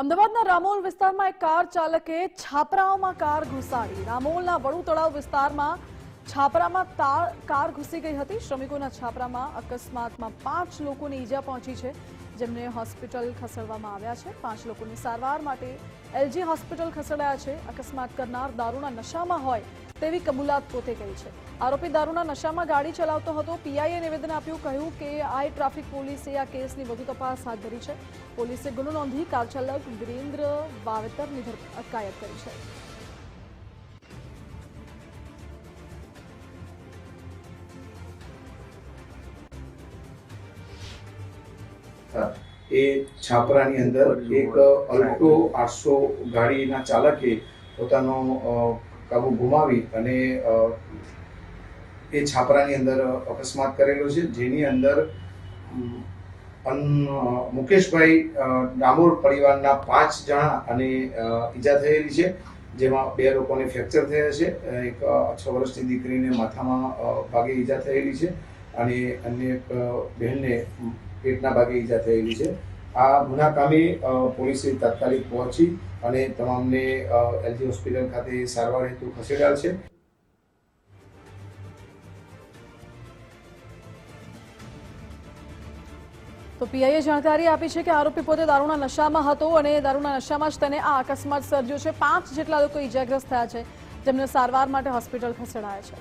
અમદાવાદના રામોલ વિસ્તારમાં એક કાર ચાલકે છાપરાઓમાં કાર ઘુસાડી. રામોલના વડુ તળાવ વિસ્તારમાં છાપરામાં કાર ઘૂસી ગઈ હતી. શ્રમિકોના છાપરામાં અકસ્માતમાં પાંચ લોકોને ઈજા પહોંચી છે. જેમને હોસ્પિટલ ખસેડવામાં આવ્યા છે. પાંચ લોકોની સારવાર માટે એલજી હોસ્પિટલ ખસેડાયા છે. અકસ્માત કરનાર દારૂના નશામાં હોય તેવી કબૂલાત પોતે કરી છે. આરોપી દારૂના નશામાં ગાડી ચલાવતો હતો. પીઆઈએ નિવેદન આપ્યું કહ્યું કે આઈ ટ્રાફિક પોલીસે આ કેસની વધુ તપાસ હાથ ધરી છે. પોલીસે ગુનો નોંધી કાર ચાલક વિરેન્દ્ર વાવેતરની અટકાયત કરી છે. એ છાપરાની અંદર એક અલ્ટો આઠસો ગાડીના ચાલકે પોતાનો કાબુ ગુમાવી અને એ છાપરાની અંદર અકસ્માત કરેલો છે, જેની અંદર મુકેશભાઈ ડામોર પરિવારના પાંચ જણા અને ઈજા થયેલી છે, જેમાં બે લોકોને ફ્રેક્ચર થયા છે, એક છ વર્ષની દીકરીને માથામાં ભાગે ઈજા થયેલી છે અને અન્ય બહેનને પેટના ભાગે ઈજા થયેલી છે. આ અ, પોલીસે તાત્કાલિક પહોંચી અને તમામને એલજી હોસ્પિટલ ખાતે સારવાર હેતુ ખસેડાયેલ છે. તો પીઆઈએ જાણકારી આપી છે કે આરોપી પોતે દારૂના નશામાં હતો અને દારૂના નશામાં જ તેને આ અકસ્માત સર્જ્યો છે. પાંચ જેટલા લોકો ઇજાગ્રસ્ત થયા છે જેમને સારવાર માટે હોસ્પિટલ ખસેડાયા છે.